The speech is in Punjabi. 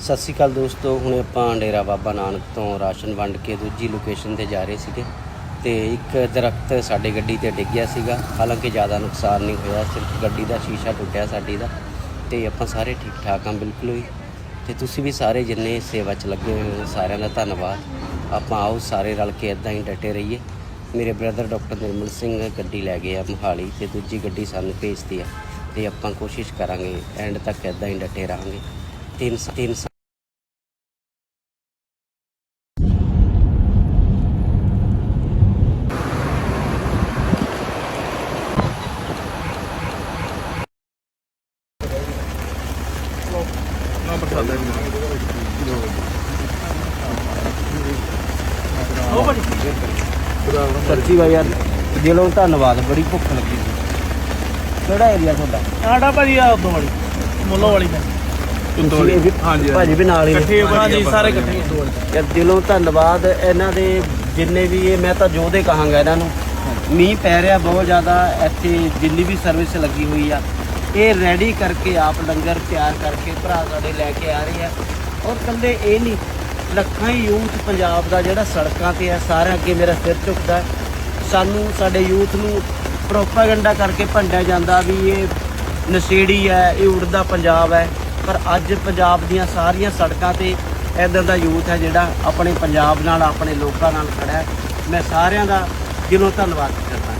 ਸਤਿ ਸ਼੍ਰੀ ਅਕਾਲ ਦੋਸਤੋ, ਹੁਣੇ ਆਪਾਂ ਡੇਰਾ ਬਾਬਾ ਨਾਨਕ ਤੋਂ ਰਾਸ਼ਨ ਵੰਡ ਕੇ ਦੂਜੀ ਲੋਕੇਸ਼ਨ ਤੇ ਜਾ ਰਹੇ ਸੀਗੇ ਤੇ ਇੱਕ ਦਰਖਤ ਸਾਡੇ ਗੱਡੀ ਤੇ ਡਿੱਗਿਆ ਸੀਗਾ। ਹਾਲਾਂਕਿ ਜ਼ਿਆਦਾ ਨੁਕਸਾਨ ਨਹੀਂ ਹੋਇਆ, ਸਿਰਫ ਗੱਡੀ ਦਾ ਸ਼ੀਸ਼ਾ ਟੁੱਟਿਆ ਸਾਡੀ ਦਾ ਤੇ ਆਪਾਂ ਸਾਰੇ ਠੀਕ ਠਾਕ ਹਾਂ, ਬਿਲਕੁਲ ਹੀ। ਤੇ ਤੁਸੀਂ ਵੀ ਸਾਰੇ ਜਿੰਨੇ ਸੇਵਾ 'ਚ ਲੱਗੇ ਹੋਏ ਹੋ, ਸਾਰਿਆਂ ਦਾ ਧੰਨਵਾਦ। ਆਪਾਂ ਆਓ ਸਾਰੇ ਰਲ ਕੇ ਇਦਾਂ ਹੀ ਡਟੇ ਰਹੀਏ। ਮੇਰੇ ਬ੍ਰਦਰ ਡਾਕਟਰ ਨਿਰਮਲ ਸਿੰਘ ਗੱਡੀ ਲੈ ਗਏ ਆ ਮੋਹਾਲੀ ਤੇ ਦੂਜੀ ਗੱਡੀ ਸਾਨੂੰ ਭੇਜਤੀ ਆ ਤੇ ਆਪਾਂ ਕੋਸ਼ਿਸ਼ ਕਰਾਂਗੇ ਐਂਡ ਤੱਕ ਇਦਾਂ ਹੀ ਡਟੇ ਰਹਾਂਗੇ। ਤਿੰਨ ਤਿੰਨ ਸੱਚੀ ਵਾ ਯਾਰ ਦਿਲੋਂ ਧੰਨਵਾਦ ਬੜੀ ਭੁੱਖ ਲੱਗੀ ਸੀ। ਕਿਹੜਾ ਏਰੀਆ ਤੁਹਾਡਾ? ਸਾਡਾ ਭਾਜੀ ਆ ਉਦੋਂ ਵਾਲੀ ਮੁੱਲੋ ਵਾਲੀ ਦਾ ਤੁਸੀਂ ਵੀ- ਹਾਂਜੀ, ਭਾਜੀ ਵੀ ਨਾਲ ਹੀ ਨੇ। ਇਕੱਠੇ ਵਧੀਆ ਹਾਂਜੀ ਸਾਰੇ ਬੰਦੇ ਇਕੱਠੇ ਉਦੋਂ ਵਾਲੀ ਯਾਰ ਦਿਲੋਂ ਧੰਨਵਾਦ। ਇਹਨਾਂ ਦੇ ਜਿੰਨੇ ਵੀ ਇਹ ਮੈਂ ਤਾਂ ਜੋਦੇ ਕਹਾਂਗਾ ਇਹਨਾਂ ਨੂੰ। ਮੀਂਹ ਪੈ ਰਿਹਾ ਬਹੁਤ ਜ਼ਿਆਦਾ ਇੱਥੇ ਜਿੰਨੀ ਵੀ ਸਰਵਿਸ ਲੱਗੀ ਹੋਈ ਆ। ਇਹ ਰੈਡੀ ਕਰਕੇ ਆਪ ਲੰਗਰ ਤਿਆਰ ਕਰਕੇ ਭਰਾ ਸਾਡੇ ਲੈ ਕੇ ਆ ਰਹੇ ਆ। ਔਰ ਕੱਲੇ ਇਹ ਨਹੀਂ ਲੱਖਾਂ ਹੀ ਯੂਥ ਪੰਜਾਬ ਦਾ ਜਿਹੜਾ ਸੜਕਾਂ ਤੇ ਆ ਸਾਰਿਆਂ ਅੱਗੇ ਮੇਰਾ ਸਿਰ ਝੁਕਦਾ। ਸਾਨੂੰ ਸਾਡੇ ਯੂਥ ਨੂੰ ਪ੍ਰੋਪਾਗੈਂਡਾ ਕਰਕੇ ਭੰਡਿਆ ਜਾਂਦਾ ਵੀ ਇਹ ਨਸ਼ੇੜੀ ਹੈ ਇਹ ਉੜਦਾ ਪੰਜਾਬ ਹੈ ਪਰ ਅੱਜ ਪੰਜਾਬ ਦੀਆਂ ਸਾਰੀਆਂ ਸੜਕਾਂ ਤੇ ਇਦਾਂ ਦਾ ਯੂਥ ਹੈ ਜਿਹੜਾ ਆਪਣੇ ਪੰਜਾਬ ਨਾਲ, ਆਪਣੇ ਲੋਕਾਂ ਨਾਲ ਖੜਾ ਹੈ। ਮੈਂ ਸਾਰਿਆਂ ਦਾ ਦਿਲੋਂ ਧੰਨਵਾਦ ਕਰਦਾ